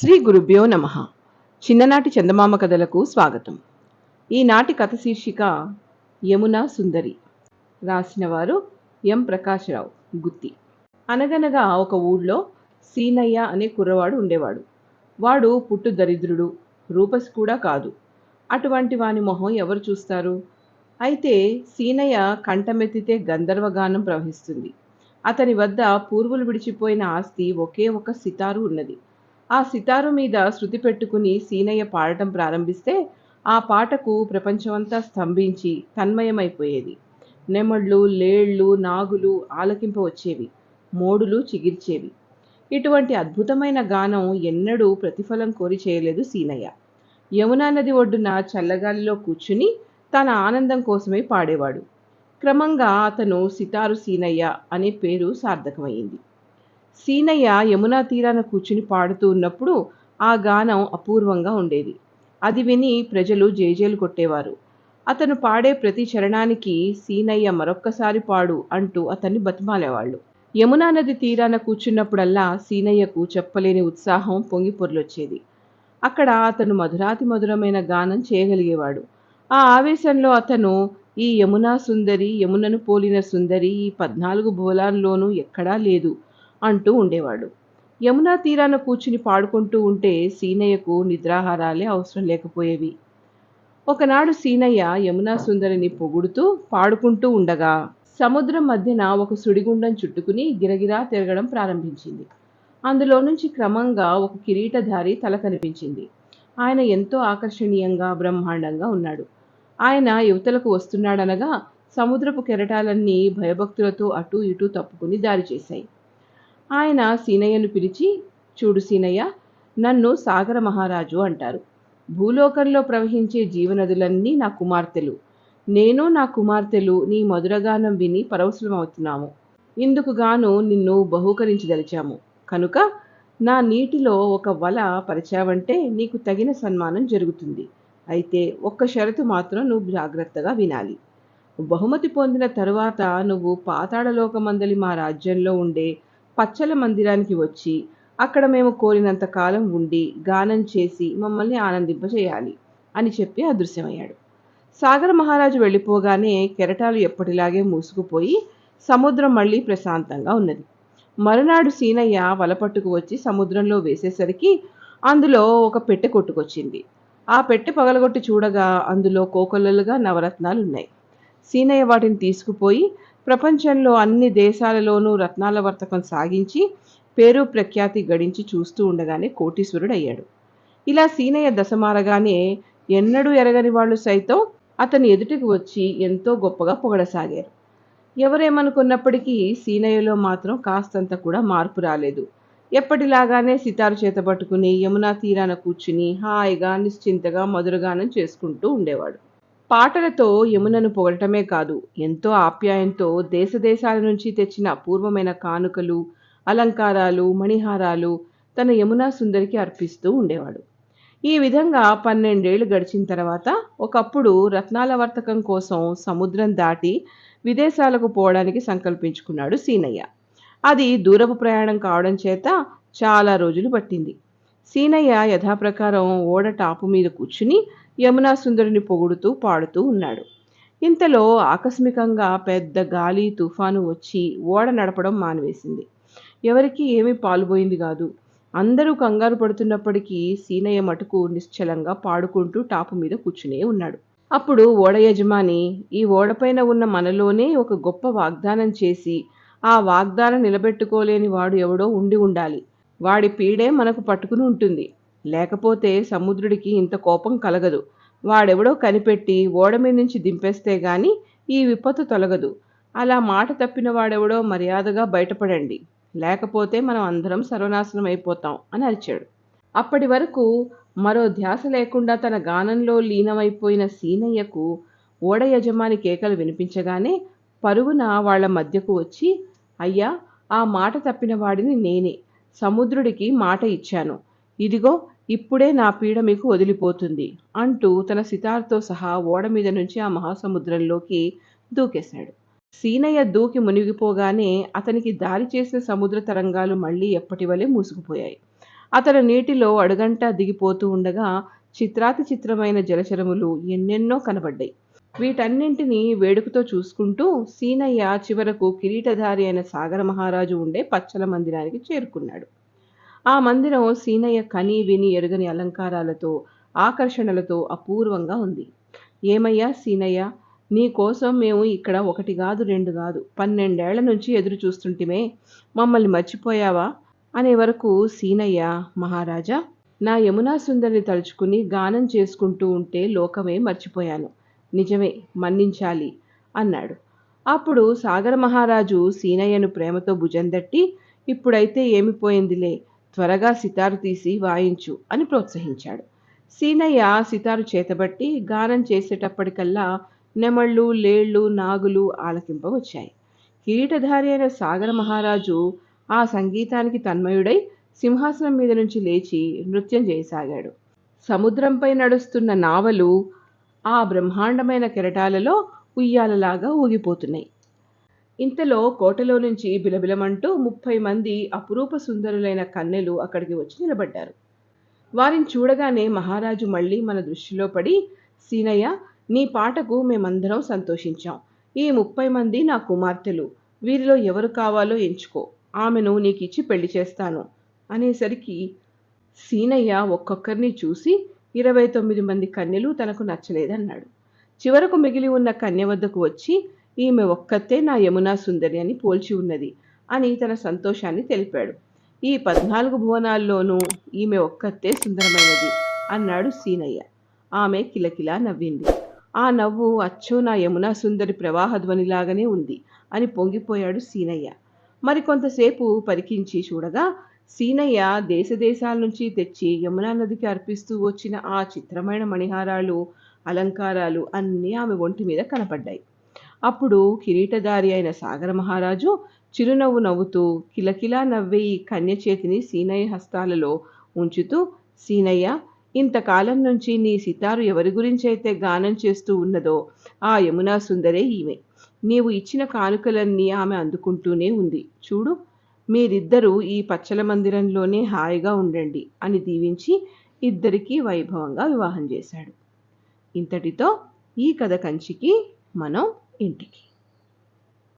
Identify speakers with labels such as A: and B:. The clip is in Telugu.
A: శ్రీ గురుభ్యో నమ. చిన్ననాటి చందమామ కథలకు స్వాగతం. ఈనాటి కథ శీర్షిక యమునా సుందరి. రాసినవారు ఎం ప్రకాశ్రావు గుత్తి. అనగనగా ఒక ఊళ్ళో సీనయ్య అనే కుర్రవాడు ఉండేవాడు. వాడు పుట్టు దరిద్రుడు రూపస్ కూడా కాదు. అటువంటి వాని మొహం ఎవరు చూస్తారు? అయితే సీనయ్య కంఠమెత్తితే గంధర్వగానం ప్రవహిస్తుంది. అతని వద్ద పూర్వులు విడిచిపోయిన ఆస్తి ఒకే ఒక సితారు ఉన్నది. ఆ సితారు మీద శృతి పెట్టుకుని సీనయ్య పాడటం ప్రారంభిస్తే ఆ పాటకు ప్రపంచమంతా స్తంభించి తన్మయమైపోయేది. నెమళ్ళు లేళ్ళు నాగులు ఆలకింప వచ్చేవి మోడులు చిగిర్చేవి. ఇటువంటి అద్భుతమైన గానం ఎన్నడూ ప్రతిఫలం కోరి చేయలేదు సీనయ్య. యమునా నది ఒడ్డున చల్లగాలిలో కూర్చుని తన ఆనందం కోసమే పాడేవాడు. క్రమంగా అతను సితారు సీనయ్య అనే పేరు సార్థకమైంది సీనయ్య యమునా తీరాన కూర్చుని పాడుతూ ఉన్నప్పుడు ఆ గానం అపూర్వంగా ఉండేది. అది విని ప్రజలు జేజేలు కొట్టేవారు. అతను పాడే ప్రతి చరణానికి సీనయ్య మరొక్కసారి పాడు అంటూ అతన్ని బతిమాలేవాళ్ళు. యమునా నది తీరాన కూర్చున్నప్పుడల్లా సీనయ్యకు చెప్పలేని ఉత్సాహం పొంగి పొర్లొచ్చేది. అక్కడ అతను మధురాతి మధురమైన గానం చేయగలిగేవాడు. ఆ ఆవేశంలో అతను ఈ యమునా సుందరి యమునను పోలిన సుందరి ఈ పద్నాలుగు భూలాల్లోనూ ఎక్కడా లేదు. అంటూ ఉండేవాడు. యమునా తీరాన కూర్చుని పాడుకుంటూ ఉంటే సీనయ్యకు నిద్రాహారాలే అవసరం లేకపోయేవి. ఒకనాడు సీనయ్య యమునా సుందరిని పొగుడుతూ పాడుకుంటూ ఉండగా సముద్రం మధ్యన ఒక సుడిగుండం చుట్టుకుని గిరగిరా తిరగడం ప్రారంభించింది. అందులో నుంచి క్రమంగా ఒక కిరీటధారి తల కనిపించింది. ఆయన ఎంతో ఆకర్షణీయంగా బ్రహ్మాండంగా ఉన్నాడు. ఆయన యువతలకు వస్తున్నాడనగా సముద్రపు కెరటాలన్నీ భయభక్తులతో అటూ ఇటూ తప్పుకుని దారి చేశాయి. ఆయన సీనయ్యను పిలిచి చూడు సీనయ్య నన్ను సాగర మహారాజు అంటారు. భూలోకంలో ప్రవహించే జీవనదులన్నీ నా కుమార్తెలు. నేను నా కుమార్తెలు నీ మధురగానం విని పరవశులమవుతున్నాము. ఇందుకు గాను నిన్ను బహూకరించదలిచాము కనుక నా నీటిలో ఒక వల పరిచావంటే నీకు తగిన సన్మానం జరుగుతుంది. అయితే ఒక్క షరతు మాత్రం నువ్వు జాగ్రత్తగా వినాలి. బహుమతి పొందిన తరువాత నువ్వు పాతాళలోకమందలి మా రాజ్యంలో ఉండే పచ్చల మందిరానికి వచ్చి అక్కడ మేము కోరినంత కాలం ఉండి గానం చేసి మమ్మల్ని ఆనందింపజేయాలి అని చెప్పి అదృశ్యమయ్యాడు. సాగర మహారాజు వెళ్ళిపోగానే కెరటాలు ఎప్పటిలాగే మూసుకుపోయి సముద్రం మళ్ళీ ప్రశాంతంగా ఉన్నది. మరునాడు సీనయ్య వలపట్టుకు వచ్చి సముద్రంలో వేసేసరికి అందులో ఒక పెట్టె కొట్టుకొచ్చింది. ఆ పెట్టె పగలగొట్టి చూడగా అందులో కోకొల్లలుగా నవరత్నాలు ఉన్నాయి సీనయ్య వాటిని తీసుకుపోయి ప్రపంచంలో అన్ని దేశాలలోనూ రత్నాల వర్తకం సాగించి పేరు ప్రఖ్యాతి గడించి చూస్తూ ఉండగానే కోటీశ్వరుడు అయ్యాడు ఇలా సీనయ్య దశమారగానే ఎన్నడూ ఎరగని వాళ్ళు సైతం అతని ఎదుటికి వచ్చి ఎంతో గొప్పగా పొగడసాగారు. ఎవరేమనుకున్నప్పటికీ సీనయ్యలో మాత్రం కాస్తంత కూడా మార్పు రాలేదు. ఎప్పటిలాగానే సితారు చేత పట్టుకుని యమునా తీరాన కూర్చుని హాయిగా నిశ్చింతగా మధురగానం చేసుకుంటూ ఉండేవాడు. పాటలతో యమునను పొగడటమే కాదు ఎంతో ఆప్యాయంతో దేశదేశాల నుంచి తెచ్చిన అపూర్వమైన కానుకలు అలంకారాలు మణిహారాలు తన యమునా సుందరికి అర్పిస్తూ ఉండేవాడు. ఈ విధంగా పన్నెండేళ్ళు గడిచిన తర్వాత ఒకప్పుడు రత్నాల వర్తకం కోసం సముద్రం దాటి విదేశాలకు పోవడానికి సంకల్పించుకున్నాడు సీనయ్య. అది దూరపు ప్రయాణం కావడం చేత చాలా రోజులు పట్టింది. సీనయ్య యథాప్రకారం ఓడ టాపు మీద కూర్చుని యమునా సుందరిని పొగుడుతూ పాడుతూ ఉన్నాడు. ఇంతలో ఆకస్మికంగా పెద్ద గాలి తుఫాను వచ్చి ఓడ నడపడం మానివేసింది. ఎవరికి ఏమీ పాల్పోయింది కాదు. అందరూ కంగారు పడుతున్నప్పటికీ సీనయ్య మటుకు నిశ్చలంగా పాడుకుంటూ టాపు మీద కూర్చునే ఉన్నాడు. అప్పుడు ఓడ యజమాని ఈ ఓడపైన ఉన్న మనలోనే ఒక గొప్ప వాగ్దానం చేసి ఆ వాగ్దానం నిలబెట్టుకోలేని వాడు ఎవడో ఉండి ఉండాలి. వాడి పీడే మనకు పట్టుకుని ఉంటుంది. లేకపోతే సముద్రుడికి ఇంత కోపం కలగదు. వాడెవడో కనిపెట్టి ఓడ మీద నుంచి దింపేస్తే గాని ఈ విపత్తు తొలగదు. అలా మాట తప్పిన వాడెవడో మర్యాదగా బయటపడండి. లేకపోతే మనం అందరం సర్వనాశనం అయిపోతాం అని అరిచాడు. అప్పటి వరకు మరో ధ్యాస లేకుండా తన గానంలో లీనమైపోయిన సీనయ్యకు ఓడ యజమాని కేకలు వినిపించగానే పరుగున వాళ్ళ మధ్యకు వచ్చి అయ్యా ఆ మాట తప్పిన వాడిని నేనే. సముద్రుడికి మాట ఇచ్చాను. ఇదిగో ఇప్పుడే నా పీడ మీకు వదిలిపోతుంది అంటూ తన సితార్తో సహా ఓడ మీద నుంచి ఆ మహాసముద్రంలోకి దూకేశాడు. సీనయ్య దూకి మునిగిపోగానే అతనికి దారి చేసిన సముద్ర తరంగాలు మళ్ళీ ఎప్పటి వలె మూసుకుపోయాయి. అతను నీటిలో అడుగంట దిగిపోతూ ఉండగా చిత్రాతి చిత్రమైన జలచరములు ఎన్నెన్నో కనబడ్డాయి. వీటన్నింటినీ వేడుకతో చూసుకుంటూ సీనయ్య చివరకు కిరీటధారి అయిన సాగర మహారాజు ఉండే పచ్చల మందిరానికి చేరుకున్నాడు. ఆ మందిరం సీనయ్య కని విని ఎరుగని అలంకారాలతో ఆకర్షణలతో అపూర్వంగా ఉంది. ఏమయ్యా సీనయ్య? నీ కోసం మేము ఇక్కడ ఒకటి కాదు రెండు కాదు. పన్నెండేళ్ళ నుంచి ఎదురు చూస్తుంటిమే. మమ్మల్ని మర్చిపోయావా? అనే వరకు సీనయ్య మహారాజా నా యమునా సుందరిని తలుచుకుని గానం చేసుకుంటూ ఉంటే లోకమే మర్చిపోయాను. నిజమే మన్నించాలి అన్నాడు. అప్పుడు సాగర మహారాజు సీనయ్యను ప్రేమతో భుజం దట్టి ఇప్పుడైతే ఏమిపోయిందిలే త్వరగా సితారు తీసి వాయించు అని ప్రోత్సహించాడు. సీనయ్య సితారు చేతబట్టి గానం చేసేటప్పటికల్లా నెమళ్ళు లేళ్ళు నాగులు ఆలకింపవచ్చాయి. కిరీటధారి అయిన సాగర మహారాజు ఆ సంగీతానికి తన్మయుడై సింహాసనం మీద నుంచి లేచి నృత్యం చేయసాగాడు. సముద్రంపై నడుస్తున్న నావలు ఆ బ్రహ్మాండమైన కెరటాలలో ఉయ్యాలలాగా ఊగిపోతున్నాయి. ఇంతలో కోటలో నుంచి బిలబిలమంటూ ముప్పై మంది అపురూప సుందరులైన కన్నెలు అక్కడికి వచ్చి నిలబడ్డారు. వారిని చూడగానే మహారాజు మళ్ళీ మన దృష్టిలో పడి సీనయ్య నీ పాటకు మేమందరం సంతోషించాం. ఈ ముప్పై మంది నా కుమార్తెలు. వీరిలో ఎవరు కావాలో ఎంచుకో. ఆమెను నీకిచ్చి పెళ్ళి చేస్తాను. అనేసరికి సీనయ్య ఒక్కొక్కరిని చూసి ఇరవై తొమ్మిది మంది కన్యలు తనకు నచ్చలేదన్నాడు. చివరకు మిగిలి ఉన్న కన్య వద్దకు వచ్చి ఈమె ఒక్కతే నా యమునా సుందరి అని పోల్చి ఉన్నది. అని తన సంతోషాన్ని తెలిపాడు. ఈ పద్నాలుగు భువనాల్లోనూ ఈమె ఒక్కతే సుందరమైనది అన్నాడు సీనయ్య. ఆమె కిలకిలా నవ్వింది. ఆ నవ్వు అచ్చో నా యమునా సుందరి ప్రవాహ ధ్వనిలాగానే ఉంది అని పొంగిపోయాడు సీనయ్య. మరికొంతసేపు పరికించి చూడగా సీనయ్య దేశదేశాల నుంచి తెచ్చి యమునా నదికి అర్పిస్తూ వచ్చిన ఆ చిత్రమైన మణిహారాలు అలంకారాలు అన్నీ ఆమె ఒంటి మీద కనపడ్డాయి. అప్పుడు కిరీటదారి అయిన సాగర మహారాజు చిరునవ్వు నవ్వుతూ కిలకిలా నవ్వే ఈ కన్య చేతిని సీనయ్య హస్తాలలో ఉంచుతూ సీనయ్య ఇంతకాలం నుంచి నీ సితారు ఎవరి గురించి అయితే గానం చేస్తూ ఉన్నదో ఆ యమునా సుందరే ఈమె. నీవు ఇచ్చిన కానుకలన్నీ ఆమె అందుకుంటూనే ఉంది. చూడు మీరిద్దరూ ఈ పచ్చల మందిరంలోనే హాయిగా ఉండండి అని దీవించి ఇద్దరికీ వైభవంగా వివాహం చేశాడు. ఇంతటితో ఈ కథ కంచికి మనం ఇంటికి.